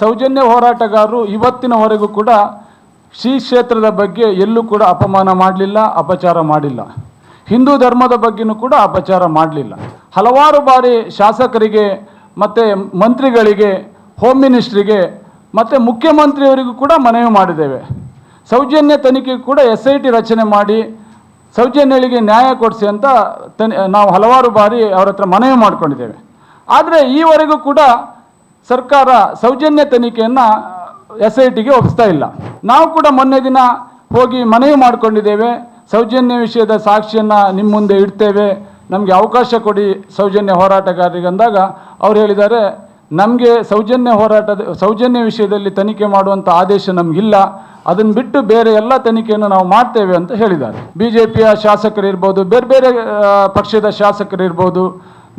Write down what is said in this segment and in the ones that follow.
ಸೌಜನ್ಯ ಹೋರಾಟಗಾರರು ಇವತ್ತಿನವರೆಗೂ ಕೂಡ ಶ್ರೀ ಕ್ಷೇತ್ರದ ಬಗ್ಗೆ ಎಲ್ಲೂ ಕೂಡ ಅಪಮಾನ ಮಾಡಲಿಲ್ಲ, ಅಪಚಾರ ಮಾಡಿಲ್ಲ. ಹಿಂದೂ ಧರ್ಮದ ಬಗ್ಗೆನೂ ಕೂಡ ಅಪಚಾರ ಮಾಡಲಿಲ್ಲ. ಹಲವಾರು ಬಾರಿ ಶಾಸಕರಿಗೆ ಮತ್ತು ಮಂತ್ರಿಗಳಿಗೆ ಹೋಮ್ ಮಿನಿಸ್ಟ್ರಿಗೆ ಮತ್ತು ಮುಖ್ಯಮಂತ್ರಿಯವರಿಗೂ ಕೂಡ ಮನವಿ ಮಾಡಿದ್ದೇವೆ. ಸೌಜನ್ಯ ತನಿಖೆಗೂ ಕೂಡ ಎಸ್ ಐ ಟಿ ರಚನೆ ಮಾಡಿ ಸೌಜನ್ಯಗಳಿಗೆ ನ್ಯಾಯ ಕೊಡಿಸಿ ಅಂತ ತನಿ ನಾವು ಹಲವಾರು ಬಾರಿ ಅವರ ಹತ್ರ ಮನವಿ ಮಾಡ್ಕೊಂಡಿದ್ದೇವೆ. ಆದರೆ ಈವರೆಗೂ ಕೂಡ ಸರ್ಕಾರ ಸೌಜನ್ಯ ತನಿಖೆಯನ್ನು ಎಸ್ ಐ ಟಿಗೆ ಒಪ್ಪಿಸ್ತಾ ಇಲ್ಲ. ನಾವು ಕೂಡ ಮೊನ್ನೆ ದಿನ ಹೋಗಿ ಮನವಿ ಮಾಡಿಕೊಂಡಿದ್ದೇವೆ. ಸೌಜನ್ಯ ವಿಷಯದ ಸಾಕ್ಷಿಯನ್ನು ನಿಮ್ಮ ಮುಂದೆ ಇಡ್ತೇವೆ. ನಮಗೆ ಅವಕಾಶ ಕೊಡಿ ಸೌಜನ್ಯ ಹೋರಾಟಗಾರರಿಗೆ ಅಂದಾಗ ಅವ್ರು ಹೇಳಿದ್ದಾರೆ, ನಮಗೆ ಸೌಜನ್ಯ ಹೋರಾಟದ, ಸೌಜನ್ಯ ವಿಷಯದಲ್ಲಿ ತನಿಖೆ ಮಾಡುವಂಥ ಆದೇಶ ನಮಗಿಲ್ಲ. ಅದನ್ನು ಬಿಟ್ಟು ಬೇರೆ ಎಲ್ಲ ತನಿಖೆಯನ್ನು ನಾವು ಮಾಡ್ತೇವೆ ಅಂತ ಹೇಳಿದ್ದಾರೆ. ಬಿ ಜೆ ಪಿಯ ಶಾಸಕರಿರ್ಬೋದು, ಬೇರೆ ಬೇರೆ ಪಕ್ಷದ ಶಾಸಕರಿರ್ಬೋದು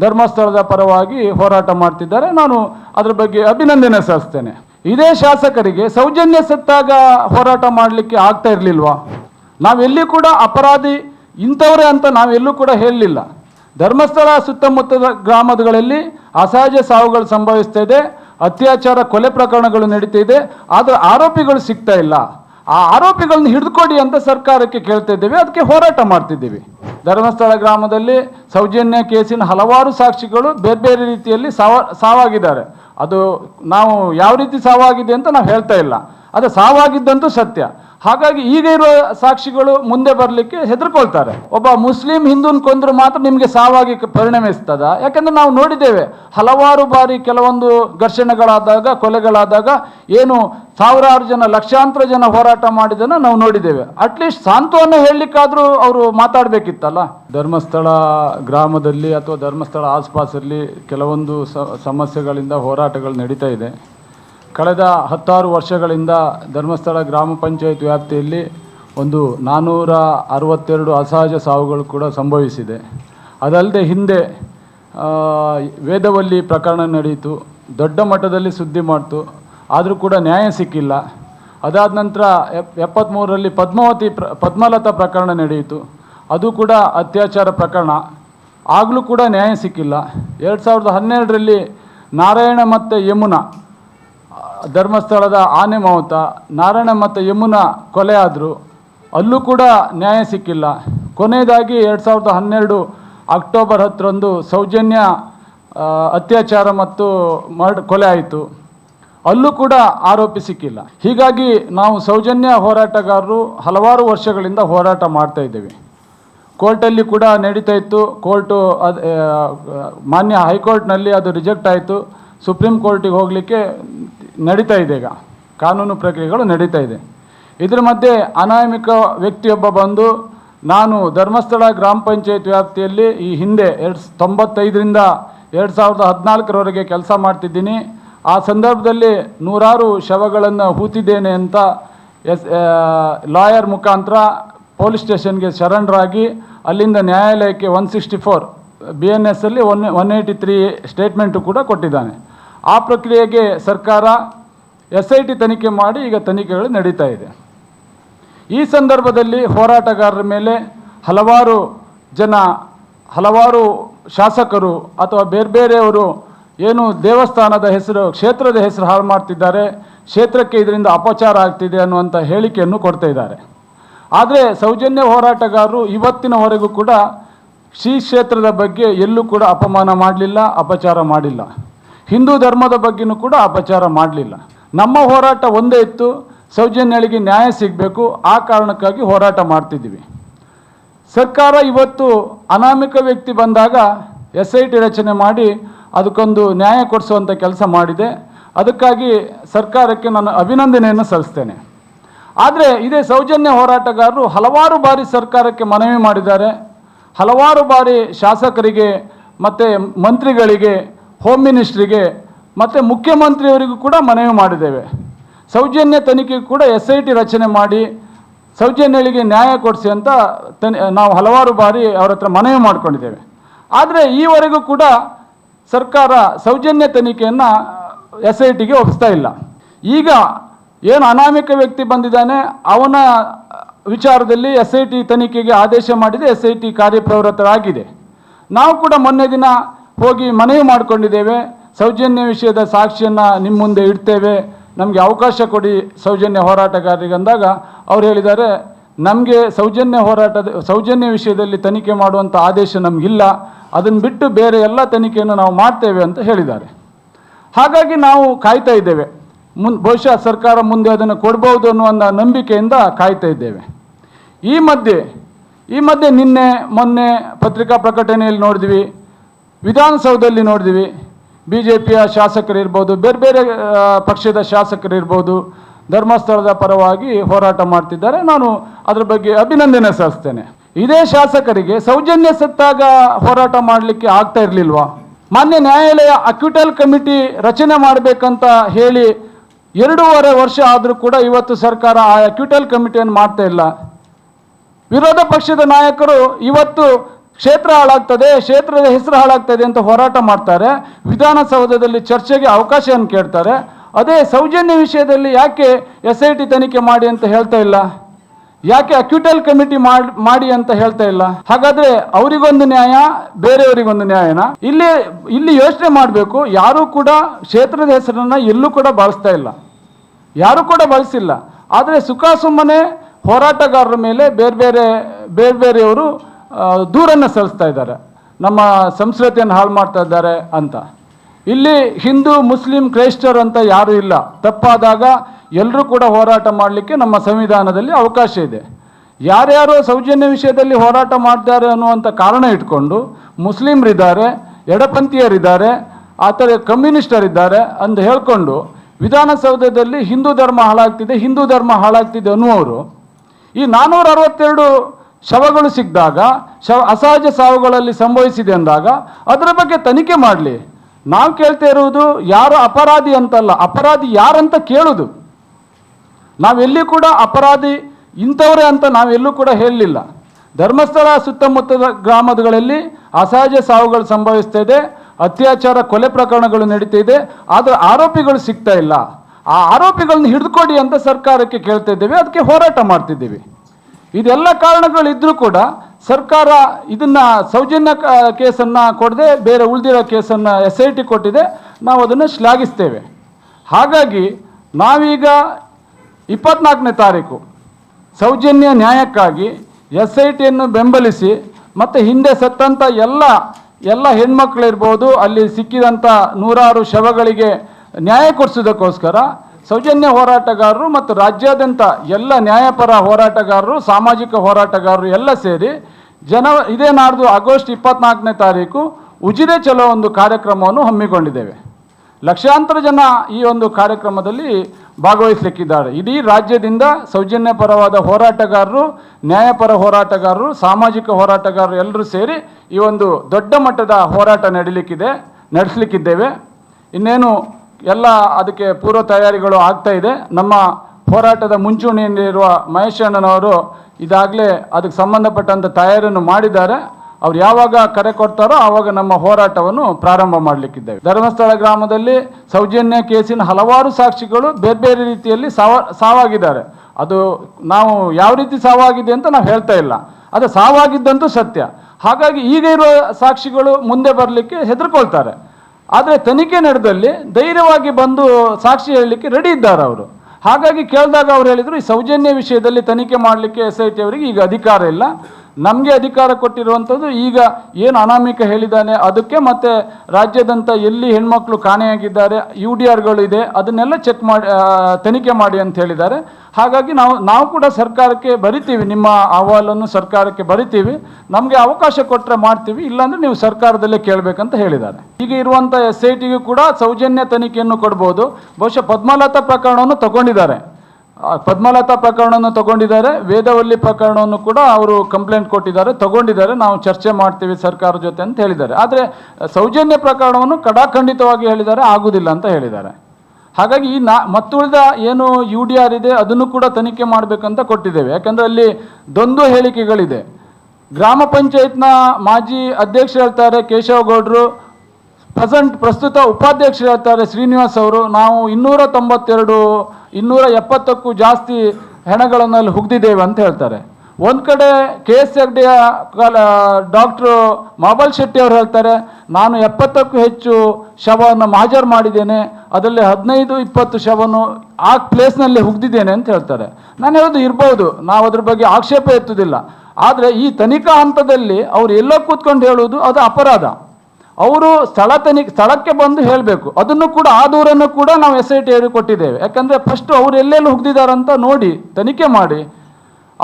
ಧರ್ಮಸ್ಥಳದ ಪರವಾಗಿ ಹೋರಾಟ ಮಾಡ್ತಿದ್ದಾರೆ. ನಾನು ಅದರ ಬಗ್ಗೆ ಅಭಿನಂದನೆ ಸಲ್ಲಿಸ್ತೇನೆ. ಇದೇ ಶಾಸಕರಿಗೆ ಸೌಜನ್ಯ ಸತ್ತಾಗ ಹೋರಾಟ ಮಾಡಲಿಕ್ಕೆ ಆಗ್ತಾ ಇರಲಿಲ್ವಾ? ನಾವೆಲ್ಲಿ ಕೂಡ ಅಪರಾಧಿ ಇಂಥವರೇ ಅಂತ ನಾವೆಲ್ಲೂ ಕೂಡ ಹೇಳಲಿಲ್ಲ. ಧರ್ಮಸ್ಥಳ ಸುತ್ತಮುತ್ತದ ಗ್ರಾಮಗಳಲ್ಲಿ ಅಸಹಜ ಸಾವುಗಳು ಸಂಭವಿಸ್ತಾ ಇದೆ. ಅತ್ಯಾಚಾರ, ಕೊಲೆ ಪ್ರಕರಣಗಳು ನಡೀತಾ ಇದೆ. ಆದರೆ ಆರೋಪಿಗಳು ಸಿಗ್ತಾ ಇಲ್ಲ. ಆ ಆರೋಪಿಗಳನ್ನ ಹಿಡಿದುಕೊಡಿ ಅಂತ ಸರ್ಕಾರಕ್ಕೆ ಕೇಳ್ತಾ ಇದ್ದೇವೆ. ಅದಕ್ಕೆ ಹೋರಾಟ ಮಾಡ್ತಿದ್ದೀವಿ. ಧರ್ಮಸ್ಥಳ ಗ್ರಾಮದಲ್ಲಿ ಸೌಜನ್ಯ ಕೇಸಿನ ಹಲವಾರು ಸಾಕ್ಷಿಗಳು ಬೇರೆ ಬೇರೆ ರೀತಿಯಲ್ಲಿ ಸಾವ, ಸಾವಾಗಿದ್ದಾರೆ. ಅದು ನಾವು ಯಾವ ರೀತಿ ಸಾವಾಗಿದೆ ಅಂತ ನಾವು ಹೇಳ್ತಾ ಇಲ್ಲ. ಅದು ಸಾವಾಗಿದ್ದಂತೂ ಸತ್ಯ. ಹಾಗಾಗಿ ಈಗ ಇರುವ ಸಾಕ್ಷಿಗಳು ಮುಂದೆ ಬರಲಿಕ್ಕೆ ಹೆದರ್ಕೊಳ್ತಾರೆ. ಒಬ್ಬ ಮುಸ್ಲಿಂ ಹಿಂದೂನ್ ಕೊಂದ್ರು ಮಾತ್ರ ನಿಮಗೆ ಸಾವಾಗಿ ಪರಿಣಮಿಸ್ತದ. ಯಾಕಂದ್ರೆ ನಾವು ನೋಡಿದ್ದೇವೆ, ಹಲವಾರು ಬಾರಿ ಕೆಲವೊಂದು ಘರ್ಷಣೆಗಳಾದಾಗ, ಕೊಲೆಗಳಾದಾಗ ಏನು ಸಾವಿರಾರು ಜನ, ಲಕ್ಷಾಂತರ ಜನ ಹೋರಾಟ ಮಾಡಿದ್ದನ್ನು ನಾವು ನೋಡಿದ್ದೇವೆ. ಅಟ್ಲೀಸ್ಟ್ ಸಾಂತ್ವನ ಹೇಳಲಿಕ್ಕಾದರೂ ಅವರು ಮಾತಾಡಬೇಕಿತ್ತಲ್ಲ? ಧರ್ಮಸ್ಥಳ ಗ್ರಾಮದಲ್ಲಿ ಅಥವಾ ಧರ್ಮಸ್ಥಳ ಆಸ್ಪಾಸಲ್ಲಿ ಕೆಲವೊಂದು ಸಮಸ್ಯೆಗಳಿಂದ ಹೋರಾಟಗಳು ನಡೀತಾ ಇದೆ. ಕಳೆದ ಹತ್ತಾರು ವರ್ಷಗಳಿಂದ ಧರ್ಮಸ್ಥಳ ಗ್ರಾಮ ಪಂಚಾಯತ್ ವ್ಯಾಪ್ತಿಯಲ್ಲಿ ಒಂದು ನಾನ್ನೂರ ಅರವತ್ತೆರಡು ಅಸಹಜ ಸಾವುಗಳು ಕೂಡ ಸಂಭವಿಸಿದೆ. ಅದಲ್ಲದೆ ಹಿಂದೆ ವೇದವಲ್ಲಿ ಪ್ರಕರಣ ನಡೆಯಿತು, ದೊಡ್ಡ ಮಟ್ಟದಲ್ಲಿ ಸುದ್ದಿ ಮಾಡಿತು, ಆದರೂ ಕೂಡ ನ್ಯಾಯ ಸಿಕ್ಕಿಲ್ಲ. ಅದಾದ ನಂತರ ಎಪ್ ಎಪ್ಪತ್ತ್ಮೂರರಲ್ಲಿ ಪದ್ಮಾವತಿ ಪ್ರ, ಪದ್ಮಲತಾ ಪ್ರಕರಣ ನಡೆಯಿತು. ಅದು ಕೂಡ ಅತ್ಯಾಚಾರ ಪ್ರಕರಣ. ಆಗಲೂ ಕೂಡ ನ್ಯಾಯ ಸಿಕ್ಕಿಲ್ಲ. ಎರಡು ಸಾವಿರದ ಹನ್ನೆರಡರಲ್ಲಿ ನಾರಾಯಣ ಮತ್ತು ಯಮುನಾ ಧರ್ಮಸ್ಥಳದ ಆನೆ ಮಾವುತ ನಾರಾಯಣ ಮತ್ತು ಯಮುನಾ ಕೊಲೆ ಆದರು ಅಲ್ಲೂ ಕೂಡ ನ್ಯಾಯ ಸಿಕ್ಕಿಲ್ಲ. ಕೊನೆಯದಾಗಿ ಎರಡು ಸಾವಿರದ ಹನ್ನೆರಡು ಅಕ್ಟೋಬರ್ ಹತ್ತರಂದು ಸೌಜನ್ಯ ಅತ್ಯಾಚಾರ ಮತ್ತು ಮರ್ಡ್, ಕೊಲೆ ಆಯಿತು. ಅಲ್ಲೂ ಕೂಡ ಆರೋಪಿ ಸಿಕ್ಕಿಲ್ಲ. ಹೀಗಾಗಿ ನಾವು ಸೌಜನ್ಯ ಹೋರಾಟಗಾರರು ಹಲವಾರು ವರ್ಷಗಳಿಂದ ಹೋರಾಟ ಮಾಡ್ತಾ ಇದ್ದೇವೆ. ಕೋರ್ಟಲ್ಲಿ ಕೂಡ ನಡೀತಾ ಇತ್ತು. ಕೋರ್ಟು ಅದು ಮಾನ್ಯ ಹೈಕೋರ್ಟ್ನಲ್ಲಿ ಅದು ರಿಜೆಕ್ಟ್ ಆಯಿತು. ಸುಪ್ರೀಂ ಕೋರ್ಟಿಗೆ ಹೋಗಲಿಕ್ಕೆ ನಡೀತಾ ಇದೆ ಈಗ. ಕಾನೂನು ಪ್ರಕ್ರಿಯೆಗಳು ನಡೀತಾ ಇದೆ. ಇದರ ಮಧ್ಯೆ ಅನಾಮಿಕ ವ್ಯಕ್ತಿಯೊಬ್ಬ ಬಂದು, ನಾನು ಧರ್ಮಸ್ಥಳ ಗ್ರಾಮ ಪಂಚಾಯತ್ ವ್ಯಾಪ್ತಿಯಲ್ಲಿ ಈ ಹಿಂದೆ ಎರಡು ತೊಂಬತ್ತೈದರಿಂದ ಎರಡು ಸಾವಿರದ ಹದಿನಾಲ್ಕರವರೆಗೆ ಕೆಲಸ ಮಾಡ್ತಿದ್ದೀನಿ. ಆ ಸಂದರ್ಭದಲ್ಲಿ ನೂರಾರು ಶವಗಳನ್ನು ಹೂತಿದ್ದೇನೆ ಅಂತ ಎಸ್ ಲಾಯರ್ ಮುಖಾಂತರ ಪೊಲೀಸ್ ಸ್ಟೇಷನ್ಗೆ ಶರಣರಾಗಿ ಅಲ್ಲಿಂದ ನ್ಯಾಯಾಲಯಕ್ಕೆ one sixty four, B N S ಅಲ್ಲಿ one one eighty three statement ಕೂಡ ಕೊಟ್ಟಿದ್ದಾನೆ. ಆ ಪ್ರಕ್ರಿಯೆಗೆ ಸರ್ಕಾರ ಎಸ್ ಐ ಟಿ ತನಿಖೆ ಮಾಡಿ ಈಗ ತನಿಖೆಗಳು ನಡೀತಾ ಇದೆ. ಈ ಸಂದರ್ಭದಲ್ಲಿ ಹೋರಾಟಗಾರರ ಮೇಲೆ ಹಲವಾರು ಜನ, ಹಲವಾರು ಶಾಸಕರು ಅಥವಾ ಬೇರೆ ಬೇರೆಯವರು ಏನು ದೇವಸ್ಥಾನದ ಹೆಸರು, ಕ್ಷೇತ್ರದ ಹೆಸರು ಹಾಳು ಮಾಡ್ತಿದ್ದಾರೆ, ಕ್ಷೇತ್ರಕ್ಕೆ ಇದರಿಂದ ಅಪಚಾರ ಆಗ್ತಿದೆ ಅನ್ನುವಂಥ ಹೇಳಿಕೆಯನ್ನು ಕೊಡ್ತಾ ಇದ್ದಾರೆ. ಆದರೆ ಸೌಜನ್ಯ ಹೋರಾಟಗಾರರು ಇವತ್ತಿನವರೆಗೂ ಕೂಡ ಶ್ರೀ ಕ್ಷೇತ್ರದ ಬಗ್ಗೆ ಎಲ್ಲೂ ಕೂಡ ಅಪಮಾನ ಮಾಡಲಿಲ್ಲ, ಅಪಚಾರ ಮಾಡಿಲ್ಲ. ಹಿಂದೂ ಧರ್ಮದ ಬಗ್ಗೆನೂ ಕೂಡ ಅಪಚಾರ ಮಾಡಲಿಲ್ಲ. ನಮ್ಮ ಹೋರಾಟ ಒಂದೇ ಇತ್ತು, ಸೌಜನ್ಯಳಿಗೆ ನ್ಯಾಯ ಸಿಗಬೇಕು, ಆ ಕಾರಣಕ್ಕಾಗಿ ಹೋರಾಟ ಮಾಡ್ತಿದ್ದೀವಿ. ಸರ್ಕಾರ ಇವತ್ತು ಅನಾಮಿಕ ವ್ಯಕ್ತಿ ಬಂದಾಗ ಎಸ್ ಐ ಟಿ ರಚನೆ ಮಾಡಿ ಅದಕ್ಕೊಂದು ನ್ಯಾಯ ಕೊಡಿಸುವಂಥ ಕೆಲಸ ಮಾಡಿದೆ. ಅದಕ್ಕಾಗಿ ಸರ್ಕಾರಕ್ಕೆ ನಾನು ಅಭಿನಂದನೆಯನ್ನು ಸಲ್ಲಿಸ್ತೇನೆ. ಆದರೆ ಇದೇ ಸೌಜನ್ಯ ಹೋರಾಟಗಾರರು ಹಲವಾರು ಬಾರಿ ಸರ್ಕಾರಕ್ಕೆ ಮನವಿ ಮಾಡಿದ್ದಾರೆ. ಹಲವಾರು ಬಾರಿ ಶಾಸಕರಿಗೆ ಮತ್ತು ಮಂತ್ರಿಗಳಿಗೆ ಹೋಮ್ ಮಿನಿಸ್ಟ್ರಿಗೆ ಮತ್ತು ಮುಖ್ಯಮಂತ್ರಿಯವರಿಗೂ ಕೂಡ ಮನವಿ ಮಾಡಿದ್ದೇವೆ. ಸೌಜನ್ಯ ತನಿಖೆಗೆ ಕೂಡ ಎಸ್ ಐ ಟಿ ರಚನೆ ಮಾಡಿ ಸೌಜನ್ಯಗಳಿಗೆ ನ್ಯಾಯ ಕೊಡಿಸಿ ಅಂತ ತನಿ, ನಾವು ಹಲವಾರು ಬಾರಿ ಅವರ ಹತ್ರ ಮನವಿ ಮಾಡಿಕೊಂಡಿದ್ದೇವೆ. ಆದರೆ ಈವರೆಗೂ ಕೂಡ ಸರ್ಕಾರ ಸೌಜನ್ಯ ತನಿಖೆಯನ್ನು ಎಸ್ ಐ ಟಿಗೆ ಒಪ್ಪಿಸ್ತಾ ಇಲ್ಲ. ಈಗ ಏನು ಅನಾಮಿಕ ವ್ಯಕ್ತಿ ಬಂದಿದ್ದಾನೆ, ಅವನ ವಿಚಾರದಲ್ಲಿ ಎಸ್ ಐ ಟಿ ತನಿಖೆಗೆ ಆದೇಶ ಮಾಡಿದೆ ಎಸ್ ಐ ಟಿ ಕಾರ್ಯಪ್ರವೃತ್ತರಾಗಿದೆ. ನಾವು ಕೂಡ ಮೊನ್ನೆ ದಿನ ಹೋಗಿ ಮನವಿ ಮಾಡಿಕೊಂಡಿದ್ದೇವೆ. ಸೌಜನ್ಯ ವಿಷಯದ ಸಾಕ್ಷಿಯನ್ನು ನಿಮ್ಮ ಮುಂದೆ ಇಡ್ತೇವೆ. ನಮಗೆ ಅವಕಾಶ ಕೊಡಿ ಸೌಜನ್ಯ ಹೋರಾಟಗಾರರಿಗೆ ಅಂದಾಗ ಅವ್ರು ಹೇಳಿದ್ದಾರೆ, ನಮಗೆ ಸೌಜನ್ಯ ಹೋರಾಟದ, ಸೌಜನ್ಯ ವಿಷಯದಲ್ಲಿ ತನಿಖೆ ಮಾಡುವಂಥ ಆದೇಶ ನಮಗಿಲ್ಲ. ಅದನ್ನು ಬಿಟ್ಟು ಬೇರೆ ಎಲ್ಲ ತನಿಖೆಯನ್ನು ನಾವು ಮಾಡ್ತೇವೆ ಅಂತ ಹೇಳಿದ್ದಾರೆ. ಹಾಗಾಗಿ ನಾವು ಕಾಯ್ತಾ ಇದ್ದೇವೆ. ಮುನ್, ಬಹುಶಃ ಸರ್ಕಾರ ಮುಂದೆ ಅದನ್ನು ಕೊಡ್ಬೋದು ಅನ್ನುವಂಥ ನಂಬಿಕೆಯಿಂದ ಕಾಯ್ತಾ ಇದ್ದೇವೆ. ಈ ಮಧ್ಯೆ ಈ ಮಧ್ಯೆ ನಿನ್ನೆ, ಮೊನ್ನೆ ಪತ್ರಿಕಾ ಪ್ರಕಟಣೆಯಲ್ಲಿ ನೋಡಿದ್ವಿ. ವಿಧಾನಸೌಧದಲ್ಲಿ ನೋಡಿದ್ವಿ. ಬಿ ಜೆ ಪಿಯ ಶಾಸಕರಿರ್ಬೋದು ಬೇರೆ ಬೇರೆ ಪಕ್ಷದ ಶಾಸಕರಿರ್ಬೋದು ಧರ್ಮಸ್ಥಳದ ಪರವಾಗಿ ಹೋರಾಟ ಮಾಡ್ತಿದ್ದಾರೆ. ನಾನು ಅದರ ಬಗ್ಗೆ ಅಭಿನಂದನೆ ಸಲ್ಲಿಸ್ತೇನೆ. ಇದೇ ಶಾಸಕರಿಗೆ ಸೌಜನ್ಯ ಸತ್ತಾಗ ಹೋರಾಟ ಮಾಡಲಿಕ್ಕೆ ಆಗ್ತಾ ಇರಲಿಲ್ವಾ? ಮಾನ್ಯ ನ್ಯಾಯಾಲಯ ಅಕ್ಯೂಟಲ್ ಕಮಿಟಿ ರಚನೆ ಮಾಡಬೇಕಂತ ಹೇಳಿ ಎರಡೂವರೆ ವರ್ಷ ಆದರೂ ಕೂಡ ಇವತ್ತು ಸರ್ಕಾರ ಆ ಅಕ್ಯೂಟಲ್ ಕಮಿಟಿಯನ್ನು ಮಾಡ್ತಾ ಇಲ್ಲ. ವಿರೋಧ ಪಕ್ಷದ ನಾಯಕರು ಇವತ್ತು ಕ್ಷೇತ್ರ ಹಾಳಾಗ್ತದೆ, ಕ್ಷೇತ್ರದ ಹೆಸರು ಹಾಳಾಗ್ತದೆ ಅಂತ ಹೋರಾಟ ಮಾಡ್ತಾರೆ. ವಿಧಾನಸೌಧದಲ್ಲಿ ಚರ್ಚೆಗೆ ಅವಕಾಶವನ್ನು ಕೇಳ್ತಾರೆ. ಅದೇ ಸೌಜನ್ಯ ವಿಷಯದಲ್ಲಿ ಯಾಕೆ ಎಸ್ ಐ ಟಿ ತನಿಖೆ ಮಾಡಿ ಅಂತ ಹೇಳ್ತಾ ಇಲ್ಲ? ಯಾಕೆ ಅಕ್ಯೂಟಲ್ ಕಮಿಟಿ ಮಾಡಿ ಅಂತ ಹೇಳ್ತಾ ಇಲ್ಲ? ಹಾಗಾದ್ರೆ ಅವರಿಗೊಂದು ನ್ಯಾಯ, ಬೇರೆಯವರಿಗೊಂದು ನ್ಯಾಯನ? ಇಲ್ಲಿ ಇಲ್ಲಿ ಯೋಚನೆ ಮಾಡಬೇಕು, ಯಾರೂ ಕೂಡ ಕ್ಷೇತ್ರದ ಹೆಸರನ್ನ ಎಲ್ಲೂ ಕೂಡ ಬಳಸ್ತಾ ಇಲ್ಲ. ಯಾರು ಕೂಡ ಬಳಸಿಲ್ಲ. ಆದರೆ ಸುಖ ಸುಮ್ಮನೆ ಹೋರಾಟಗಾರರ ಮೇಲೆ ಬೇರೆ ಬೇರೆ ಬೇರೆ ಬೇರೆಯವರು ದೂರನ್ನು ಸಲ್ಲಿಸ್ತಾ ಇದ್ದಾರೆ. ನಮ್ಮ ಸಂಸ್ಕೃತಿಯನ್ನು ಹಾಳು ಮಾಡ್ತಾ ಇದ್ದಾರೆ ಅಂತ. ಇಲ್ಲಿ ಹಿಂದೂ, ಮುಸ್ಲಿಂ ಕ್ರೈಸ್ತರು ಅಂತ ಯಾರೂ ಇಲ್ಲ. ತಪ್ಪಾದಾಗ ಎಲ್ಲರೂ ಕೂಡ ಹೋರಾಟ ಮಾಡಲಿಕ್ಕೆ ನಮ್ಮ ಸಂವಿಧಾನದಲ್ಲಿ ಅವಕಾಶ ಇದೆ. ಯಾರ್ಯಾರು ಸೌಜನ್ಯ ವಿಷಯದಲ್ಲಿ ಹೋರಾಟ ಮಾಡ್ತಾರೆ ಅನ್ನುವಂಥ ಕಾರಣ ಇಟ್ಕೊಂಡು ಮುಸ್ಲಿಮರಿದ್ದಾರೆ, ಎಡಪಂಥೀಯರಿದ್ದಾರೆ, ಆ ಥರ ಕಮ್ಯುನಿಸ್ಟರಿದ್ದಾರೆ ಅಂತ ಹೇಳ್ಕೊಂಡು ವಿಧಾನಸೌಧದಲ್ಲಿ ಹಿಂದೂ ಧರ್ಮ ಹಾಳಾಗ್ತಿದೆ, ಹಿಂದೂ ಧರ್ಮ ಹಾಳಾಗ್ತಿದೆ ಅನ್ನುವರು ಈ ನಾನ್ನೂರ ಅರವತ್ತೆರಡು ಶವಗಳು ಸಿಕ್ಕಿದಾಗ, ಶವ ಅಸಹಜ ಸಾವುಗಳಲ್ಲಿ ಸಂಭವಿಸಿದೆ ಅಂದಾಗ, ಅದರ ಬಗ್ಗೆ ತನಿಖೆ ಮಾಡಲಿ. ನಾವು ಕೇಳ್ತಾ ಇರುವುದು, ಯಾರು ಅಪರಾಧಿ ಅಂತಲ್ಲ, ಅಪರಾಧಿ ಯಾರಂತ ಕೇಳುದು. ನಾವೆಲ್ಲಿ ಕೂಡ ಅಪರಾಧಿ ಇಂಥವರೇ ಅಂತ ನಾವೆಲ್ಲೂ ಕೂಡ ಹೇಳಲಿಲ್ಲ. ಧರ್ಮಸ್ಥಳ ಸುತ್ತಮುತ್ತದ ಗ್ರಾಮಗಳಲ್ಲಿ ಅಸಹಜ ಸಾವುಗಳು ಸಂಭವಿಸ್ತಾ ಇದೆ, ಅತ್ಯಾಚಾರ ಕೊಲೆ ಪ್ರಕರಣಗಳು ನಡೀತಾ ಇದೆ, ಆದರೆ ಆರೋಪಿಗಳು ಸಿಗ್ತಾ ಇಲ್ಲ. ಆ ಆರೋಪಿಗಳನ್ನ ಹಿಡಿದುಕೊಡಿ ಅಂತ ಸರ್ಕಾರಕ್ಕೆ ಕೇಳ್ತಾ ಇದ್ದೇವೆ, ಅದಕ್ಕೆ ಹೋರಾಟ ಮಾಡ್ತಿದ್ದೀವಿ. ಇದೆಲ್ಲ ಕಾರಣಗಳಿದ್ರೂ ಕೂಡ ಸರ್ಕಾರ ಇದನ್ನು ಸೌಜನ್ಯ ಕೇಸನ್ನ ಕೊಡದೆ ಬೇರೆ ಉಳಿದಿರೋ ಕೇಸನ್ನು ಎಸ್ ಐ ಟಿ ಕೊಟ್ಟಿದೆ, ನಾವು ಅದನ್ನು ಶ್ಲಾಘಿಸ್ತೇವೆ. ಹಾಗಾಗಿ ನಾವೀಗ ಇಪ್ಪತ್ನಾಲ್ಕನೇ ತಾರೀಕು ಸೌಜನ್ಯ ನ್ಯಾಯಕ್ಕಾಗಿ ಎಸ್ ಐ ಟಿಯನ್ನು ಬೆಂಬಲಿಸಿ ಮತ್ತು ಹಿಂದೆ ಸತ್ತಂಥ ಎಲ್ಲ ಎಲ್ಲ ಹೆಣ್ಮಕ್ಳಿರ್ಬೋದು, ಅಲ್ಲಿ ಸಿಕ್ಕಿದಂಥ ನೂರಾರು ಶವಗಳಿಗೆ ನ್ಯಾಯ ಕೊಡಿಸೋದಕ್ಕೋಸ್ಕರ ಸೌಜನ್ಯ ಹೋರಾಟಗಾರರು ಮತ್ತು ರಾಜ್ಯಾದ್ಯಂತ ಎಲ್ಲ ನ್ಯಾಯಪರ ಹೋರಾಟಗಾರರು, ಸಾಮಾಜಿಕ ಹೋರಾಟಗಾರರು ಎಲ್ಲ ಸೇರಿ ಜನ ಇದೇ ನಾಡ್ದು ಆಗಸ್ಟ್ ಇಪ್ಪತ್ನಾಲ್ಕನೇ ತಾರೀಕು ಉಜಿರೆ ಚಲೋ ಒಂದು ಕಾರ್ಯಕ್ರಮವನ್ನು ಹಮ್ಮಿಕೊಂಡಿದ್ದೇವೆ. ಲಕ್ಷಾಂತರ ಜನ ಈ ಒಂದು ಕಾರ್ಯಕ್ರಮದಲ್ಲಿ ಭಾಗವಹಿಸಲಿಕ್ಕಿದ್ದಾರೆ. ಇಡೀ ರಾಜ್ಯದಿಂದ ಸೌಜನ್ಯ ಪರವಾದ ಹೋರಾಟಗಾರರು, ನ್ಯಾಯಪರ ಹೋರಾಟಗಾರರು, ಸಾಮಾಜಿಕ ಹೋರಾಟಗಾರರು ಎಲ್ಲರೂ ಸೇರಿ ಈ ಒಂದು ದೊಡ್ಡ ಮಟ್ಟದ ಹೋರಾಟ ನಡೀಲಿಕ್ಕಿದೆ, ನಡೆಸಲಿಕ್ಕಿದ್ದೇವೆ. ಇನ್ನೇನು ಎಲ್ಲ ಅದಕ್ಕೆ ಪೂರ್ವ ತಯಾರಿಗಳು ಆಗ್ತಾ ಇದೆ. ನಮ್ಮ ಹೋರಾಟದ ಮುಂಚೂಣಿಯಲ್ಲಿರುವ ಮಹೇಶ್ ಅಣ್ಣನವರು ಇದಾಗಲೇ ಅದಕ್ಕೆ ಸಂಬಂಧಪಟ್ಟಂಥ ತಯಾರಿಯನ್ನು ಮಾಡಿದ್ದಾರೆ. ಅವ್ರು ಯಾವಾಗ ಕರೆ ಕೊಡ್ತಾರೋ ಆವಾಗ ನಮ್ಮ ಹೋರಾಟವನ್ನು ಪ್ರಾರಂಭ ಮಾಡಲಿಕ್ಕಿದ್ದೇವೆ. ಧರ್ಮಸ್ಥಳ ಗ್ರಾಮದಲ್ಲಿ ಸೌಜನ್ಯ ಕೇಸಿನ ಹಲವಾರು ಸಾಕ್ಷಿಗಳು ಬೇರೆ ಬೇರೆ ರೀತಿಯಲ್ಲಿ ಸಾವ, ಸಾವಾಗಿದ್ದಾರೆ. ಅದು ನಾವು ಯಾವ ರೀತಿ ಸಾವಾಗಿದೆ ಅಂತ ನಾವು ಹೇಳ್ತಾ ಇಲ್ಲ. ಅದು ಸಾವಾಗಿದ್ದಂತೂ ಸತ್ಯ. ಹಾಗಾಗಿ ಈಗ ಇರುವ ಸಾಕ್ಷಿಗಳು ಮುಂದೆ ಬರಲಿಕ್ಕೆ ಹೆದರ್ಕೊಳ್ತಾರೆ. ಆದರೆ ತನಿಖೆ ನಡೆದಲ್ಲಿ ಧೈರ್ಯವಾಗಿ ಬಂದು ಸಾಕ್ಷಿ ಹೇಳಲಿಕ್ಕೆ ರೆಡಿ ಇದ್ದಾರೆ ಅವರು. ಹಾಗಾಗಿ ಕೇಳಿದಾಗ ಅವ್ರು ಹೇಳಿದರು, ಈ ಸೌಜನ್ಯ ವಿಷಯದಲ್ಲಿ ತನಿಖೆ ಮಾಡಲಿಕ್ಕೆ ಎಸ್ ಐ ಟಿ ಅವರಿಗೆ ಈಗ ಅಧಿಕಾರ ಇಲ್ಲ. ನಮಗೆ ಅಧಿಕಾರ ಕೊಟ್ಟಿರುವಂಥದ್ದು ಈಗ ಏನು ಅನಾಮಿಕ ಹೇಳಿದ್ದಾನೆ, ಅದಕ್ಕೆ ಮತ್ತು ರಾಜ್ಯದಂಥ ಎಲ್ಲಿ ಹೆಣ್ಮಕ್ಳು ಕಾಣೆಯಾಗಿದ್ದಾರೆ, ಯು ಡಿ ಆರ್ಗಳು ಇದೆ, ಅದನ್ನೆಲ್ಲ ಚೆಕ್ ಮಾಡಿ ತನಿಖೆ ಮಾಡಿ ಅಂತ ಹೇಳಿದ್ದಾರೆ. ಹಾಗಾಗಿ ನಾವು ನಾವು ಕೂಡ ಸರ್ಕಾರಕ್ಕೆ ಬರಿತೀವಿ, ನಿಮ್ಮ ಅಹವಾಲನ್ನು ಸರ್ಕಾರಕ್ಕೆ ಬರಿತೀವಿ, ನಮಗೆ ಅವಕಾಶ ಕೊಟ್ಟರೆ ಮಾಡ್ತೀವಿ, ಇಲ್ಲಾಂದರೆ ನೀವು ಸರ್ಕಾರದಲ್ಲೇ ಕೇಳಬೇಕಂತ ಹೇಳಿದ್ದಾರೆ. ಈಗ ಇರುವಂಥ ಎಸ್ ಐ ಟಿಗೂ ಕೂಡ ಸೌಜನ್ಯ ತನಿಖೆಯನ್ನು ಕೊಡ್ಬೋದು, ಬಹುಶಃ ಪದ್ಮಲತಾ ಪ್ರಕರಣವನ್ನು ತಗೊಂಡಿದ್ದಾರೆ. ಪದ್ಮಲತಾ ಪ್ರಕರಣವನ್ನು ತಗೊಂಡಿದ್ದಾರೆ, ವೇದವಲ್ಲಿ ಪ್ರಕರಣವನ್ನು ಕೂಡ ಅವರು ಕಂಪ್ಲೇಂಟ್ ಕೊಟ್ಟಿದ್ದಾರೆ, ತಗೊಂಡಿದ್ದಾರೆ, ನಾವು ಚರ್ಚೆ ಮಾಡ್ತೀವಿ ಸರ್ಕಾರ ಜೊತೆ ಅಂತ ಹೇಳಿದ್ದಾರೆ. ಆದರೆ, ಸೌಜನ್ಯ ಪ್ರಕರಣವನ್ನು ಕಡಾಖಂಡಿತವಾಗಿ ಹೇಳಿದ್ದಾರೆ ಆಗುವುದಿಲ್ಲ ಅಂತ ಹೇಳಿದ್ದಾರೆ. ಹಾಗಾಗಿ ಈ ನಾ, ಮತ್ತುಳಿದ ಏನು ಯು ಡಿ ಆರ್ ಇದೆ, ಅದನ್ನು ಕೂಡ ತನಿಖೆ ಮಾಡಬೇಕಂತ ಕೊಟ್ಟಿದ್ದೇವೆ. ಯಾಕಂದರೆ ಅಲ್ಲಿ ದೊಂದು ಹೇಳಿಕೆಗಳಿದೆ. ಗ್ರಾಮ ಪಂಚಾಯತ್ನ ಮಾಜಿ ಅಧ್ಯಕ್ಷರು ಹೇಳ್ತಾರೆ ಕೇಶವ ಗೌಡ್ರು ಪ್ರೆಸೆಂಟ್ ಪ್ರಸ್ತುತ ಉಪಾಧ್ಯಕ್ಷರು ಹೇಳ್ತಾರೆ ಶ್ರೀನಿವಾಸ್ ಅವರು. ನಾವು ಇನ್ನೂರ ತೊಂಬತ್ತೆರಡು, ಇನ್ನೂರ ಎಪ್ಪತ್ತಕ್ಕೂ ಜಾಸ್ತಿ ಹೆಣಗಳನ್ನು ಅಲ್ಲಿ ಹುಗ್ದಿದ್ದೇವೆ ಅಂತ ಹೇಳ್ತಾರೆ. ಒಂದು ಕಡೆ ಕೆ ಎಸ್ ಹೆಗ್ಡೆಯ ಡಾಕ್ಟ್ರು ಮಾಬಲ್ ಶೆಟ್ಟಿ ಅವರು ಹೇಳ್ತಾರೆ, ನಾನು ಎಪ್ಪತ್ತಕ್ಕೂ ಹೆಚ್ಚು ಶವವನ್ನು ಮಾಜರ್ ಮಾಡಿದ್ದೇನೆ, ಅದರಲ್ಲಿ ಹದಿನೈದು, ಇಪ್ಪತ್ತು ಶವನು ಆ ಪ್ಲೇಸ್ನಲ್ಲಿ ಹುಗ್ದಿದ್ದೇನೆ ಅಂತ ಹೇಳ್ತಾರೆ. ನಾನು ಹೇಳೋದು ಇರ್ಬೋದು, ನಾವು ಅದ್ರ ಬಗ್ಗೆ ಆಕ್ಷೇಪ ಎತ್ತುವುದಿಲ್ಲ ಆದರೆ ಈ ತನಿಖಾ ಹಂತದಲ್ಲಿ ಅವರು ಎಲ್ಲೋ ಕೂತ್ಕೊಂಡು ಹೇಳುವುದು ಅದು ಅಪರಾಧ. ಅವರು ಸ್ಥಳ ತನಿಖೆ ಸ್ಥಳಕ್ಕೆ ಬಂದು ಹೇಳಬೇಕು. ಅದನ್ನು ಕೂಡ ಆ ದೂರನ್ನು ಕೂಡ ನಾವು ಎಸ್ ಐ ಟಿ ಅವರಿಗೆ ಕೊಟ್ಟಿದ್ದೇವೆ. ಯಾಕಂದರೆ ಫಸ್ಟು ಅವ್ರು ಎಲ್ಲೆಲ್ಲಿ ಹುಗ್ದಿದ್ದಾರಂತ ನೋಡಿ, ತನಿಖೆ ಮಾಡಿ.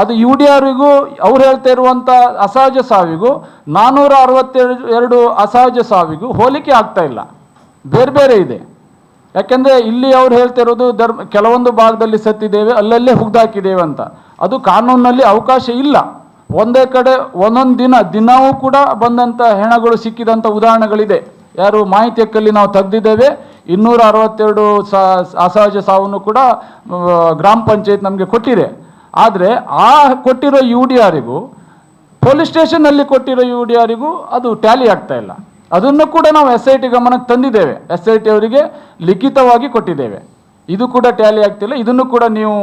ಅದು ಯು ಡಿ ಆರ್ಗೂ ಅವ್ರು ಹೇಳ್ತಾ ಇರುವಂಥ ಅಸಹಜ ಸಾವಿಗೂ ನಾನ್ನೂರ ಅರವತ್ತೆರಡು ಎರಡು ಅಸಹಜ ಸಾವಿಗೂ ಹೋಲಿಕೆ ಆಗ್ತಾ ಇಲ್ಲ. ಬೇರೆ ಬೇರೆ ಇದೆ. ಯಾಕೆಂದರೆ ಇಲ್ಲಿ ಅವ್ರು ಹೇಳ್ತಾ ಇರೋದು ಧರ್ಮ, ಕೆಲವೊಂದು ಭಾಗದಲ್ಲಿ ಸತ್ತಿದ್ದೇವೆ, ಅಲ್ಲಲ್ಲೇ ಹುಗ್ದಾಕಿದ್ದೇವೆ ಅಂತ. ಅದು ಕಾನೂನಿನಲ್ಲಿ ಅವಕಾಶ ಇಲ್ಲ. ಒಂದೇ ಕಡೆ ಒಂದೊಂದು ದಿನ, ದಿನವೂ ಕೂಡ ಬಂದಂಥ ಹೆಣಗಳು ಸಿಕ್ಕಿದಂಥ ಉದಾಹರಣೆಗಳಿದೆ. ಯಾರು ಮಾಹಿತಿಯಕ್ಕಲ್ಲಿ ನಾವು ತೆಗೆದಿದ್ದೇವೆ. ಇನ್ನೂರ ಅರವತ್ತೆರಡು ಅಸಹಜ ಸಾವನ್ನು ಕೂಡ ಗ್ರಾಮ ಪಂಚಾಯತ್ ನಮಗೆ ಕೊಟ್ಟಿದೆ. ಆದರೆ ಆ ಕೊಟ್ಟಿರೋ ಯು ಡಿ ಆರಿಗೂ ಪೊಲೀಸ್ ಸ್ಟೇಷನ್ನಲ್ಲಿ ಕೊಟ್ಟಿರೋ ಯು ಡಿ ಆರಿಗೂ ಅದು ಟ್ಯಾಲಿ ಆಗ್ತಾ ಇಲ್ಲ. ಅದನ್ನು ಕೂಡ ನಾವು ಎಸ್ ಐ ಟಿ ಗಮನಕ್ಕೆ ತಂದಿದ್ದೇವೆ. ಎಸ್ ಐ ಟಿ ಅವರಿಗೆ ಲಿಖಿತವಾಗಿ ಕೊಟ್ಟಿದ್ದೇವೆ. ಇದು ಕೂಡ ಟ್ಯಾಲಿ ಆಗ್ತಿಲ್ಲ ಇದನ್ನು ಕೂಡ ನೀವು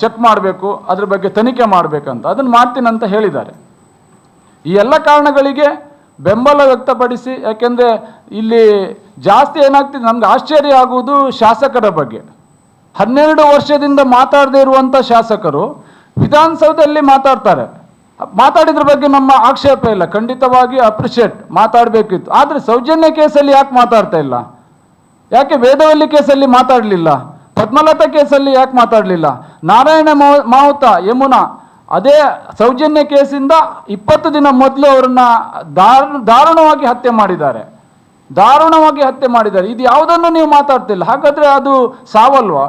ಚೆಕ್ ಮಾಡಬೇಕು, ಅದ್ರ ಬಗ್ಗೆ ತನಿಖೆ ಮಾಡಬೇಕಂತ. ಅದನ್ನು ಮಾಡ್ತೀನಂತ ಹೇಳಿದ್ದಾರೆ. ಈ ಎಲ್ಲ ಕಾರಣಗಳಿಗೆ ಬೆಂಬಲ ವ್ಯಕ್ತಪಡಿಸಿ, ಯಾಕೆಂದರೆ ಇಲ್ಲಿ ಜಾಸ್ತಿ ಏನಾಗ್ತಿದೆ, ನಮ್ಗೆ ಆಶ್ಚರ್ಯ ಆಗುವುದು ಶಾಸಕರ ಬಗ್ಗೆ. ಹನ್ನೆರಡು ವರ್ಷದಿಂದ ಮಾತಾಡದೇ ಇರುವಂಥ ಶಾಸಕರು ವಿಧಾನಸೌಧದಲ್ಲಿ ಮಾತಾಡ್ತಾರೆ. ಮಾತಾಡಿದ್ರ ಬಗ್ಗೆ ನಮ್ಮ ಆಕ್ಷೇಪ ಇಲ್ಲ. ಖಂಡಿತವಾಗಿ ಅಪ್ರಿಷಿಯೇಟ್ ಮಾತಾಡಬೇಕಿತ್ತು. ಆದರೆ ಸೌಜನ್ಯ ಕೇಸಲ್ಲಿ ಯಾಕೆ ಮಾತಾಡ್ತಾ ಇಲ್ಲ? ಯಾಕೆ ವೇದವಲ್ಲಿ ಕೇಸಲ್ಲಿ ಮಾತಾಡಲಿಲ್ಲ? ಪದ್ಮಲತಾ ಕೇಸಲ್ಲಿ ಯಾಕೆ ಮಾತಾಡಲಿಲ್ಲ? ನಾರಾಯಣ ಮಾವುತ ಯಮುನಾ, ಅದೇ ಸೌಜನ್ಯ ಕೇಸಿಂದ ಇಪ್ಪತ್ತು ದಿನ ಮೊದಲು ಅವರನ್ನ ದಾರು, ದಾರುಣವಾಗಿ ಹತ್ಯೆ ಮಾಡಿದ್ದಾರೆ. ದಾರುಣವಾಗಿ ಹತ್ಯೆ ಮಾಡಿದ್ದಾರೆ. ಇದು ಯಾವುದನ್ನು ನೀವು ಮಾತಾಡ್ತಿಲ್ಲ? ಹಾಗಾದ್ರೆ ಅದು ಸಾವಲ್ವಾ?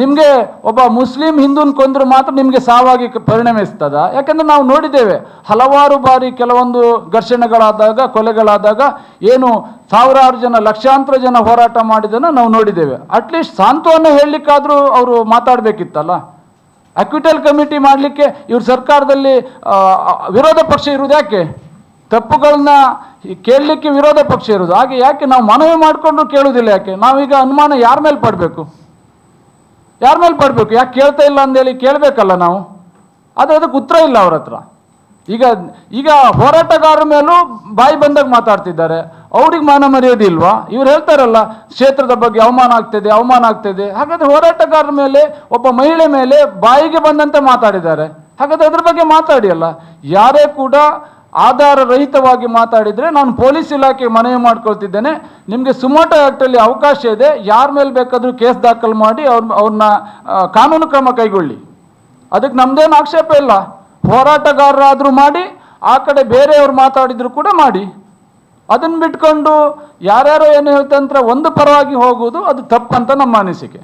ನಿಮಗೆ ಒಬ್ಬ ಮುಸ್ಲಿಂ ಹಿಂದೂನ್ ಕೊಂದ್ರೆ ಮಾತ್ರ ನಿಮಗೆ ಸಾವಾಗಿ ಪರಿಣಮಿಸ್ತದ ಯಾಕಂದ್ರೆ ನಾವು ನೋಡಿದ್ದೇವೆ, ಹಲವಾರು ಬಾರಿ ಕೆಲವೊಂದು ಘರ್ಷಣೆಗಳಾದಾಗ, ಕೊಲೆಗಳಾದಾಗ ಏನು ಸಾವಿರಾರು ಜನ, ಲಕ್ಷಾಂತರ ಜನ ಹೋರಾಟ ಮಾಡಿದ್ದನ್ನು ನಾವು ನೋಡಿದ್ದೇವೆ. ಅಟ್ಲೀಸ್ಟ್ ಸಾಂತ್ವನ ಹೇಳಲಿಕ್ಕಾದರೂ ಅವರು ಮಾತಾಡಬೇಕಿತ್ತಲ್ಲ. ಅಕ್ವಿಟಲ್ ಕಮಿಟಿ ಮಾಡಲಿಕ್ಕೆ ಇವ್ರ ಸರ್ಕಾರದಲ್ಲಿ ವಿರೋಧ ಪಕ್ಷ ಇರುವುದು ಯಾಕೆ? ತಪ್ಪುಗಳನ್ನ ಕೇಳಲಿಕ್ಕೆ ವಿರೋಧ ಪಕ್ಷ ಇರೋದು ಹಾಗೆ ಯಾಕೆ ನಾವು ಮನವಿ ಮಾಡಿಕೊಂಡು ಕೇಳುವುದಿಲ್ಲ ಯಾಕೆ? ನಾವೀಗ ಅನುಮಾನ ಯಾರ ಮೇಲೆ ಪಡಬೇಕು? ಯಾರ ಮೇಲೆ ಪಡಬೇಕು? ಯಾಕೆ ಕೇಳ್ತಾ ಇಲ್ಲ ಅಂದೇಳಿ ಕೇಳಬೇಕಲ್ಲ ನಾವು. ಆದರೆ ಅದಕ್ಕೆ ಉತ್ತರ ಇಲ್ಲ ಅವ್ರ ಹತ್ರ. ಈಗ ಈಗ ಹೋರಾಟಗಾರರ ಮೇಲೂ ಬಾಯಿ ಬಂದಾಗ ಮಾತಾಡ್ತಿದ್ದಾರೆ. ಅವ್ರಿಗೆ ಮಾನ ಮರ್ಯಾದೆ ಇಲ್ವಾ? ಇವ್ರು ಹೇಳ್ತಾರಲ್ಲ, ಕ್ಷೇತ್ರದ ಬಗ್ಗೆ ಅವಮಾನ ಆಗ್ತದೆ ಅವಮಾನ ಆಗ್ತದೆ. ಹಾಗಾದ್ರೆ ಹೋರಾಟಗಾರರ ಮೇಲೆ, ಒಬ್ಬ ಮಹಿಳೆ ಮೇಲೆ ಬಾಯಿಗೆ ಬಂದಂತೆ ಮಾತಾಡಿದ್ದಾರೆ. ಹಾಗಾದ್ರೆ ಅದ್ರ ಬಗ್ಗೆ ಮಾತಾಡಿ ಅಲ್ಲ. ಯಾರೇ ಕೂಡ ಆಧಾರ ರಹಿತವಾಗಿ ಮಾತಾಡಿದರೆ ನಾನು ಪೊಲೀಸ್ ಇಲಾಖೆಗೆ ಮನವಿ ಮಾಡ್ಕೊಳ್ತಿದ್ದೇನೆ. ನಿಮಗೆ ಸುಮೋಟೋ ಆ್ಯಕ್ಟಲ್ಲಿ ಅವಕಾಶ ಇದೆ. ಯಾರ ಮೇಲೆ ಬೇಕಾದರೂ ಕೇಸ್ ದಾಖಲು ಮಾಡಿ ಅವ್ರ ಅವ್ರನ್ನ ಕಾನೂನು ಕ್ರಮ ಕೈಗೊಳ್ಳಿ. ಅದಕ್ಕೆ ನಮ್ಮದೇನು ಆಕ್ಷೇಪ ಇಲ್ಲ. ಹೋರಾಟಗಾರರಾದರೂ ಮಾಡಿ, ಆ ಕಡೆ ಬೇರೆಯವ್ರು ಮಾತಾಡಿದರೂ ಕೂಡ ಮಾಡಿ. ಅದನ್ನು ಬಿಟ್ಕೊಂಡು ಯಾರ್ಯಾರೋ ಏನು ಹೇಳ್ತಂದ್ರೆ ಒಂದು ಪರವಾಗಿ ಹೋಗುವುದು ಅದು ತಪ್ಪಂತ ನಮ್ಮ ಅನಿಸಿಕೆ.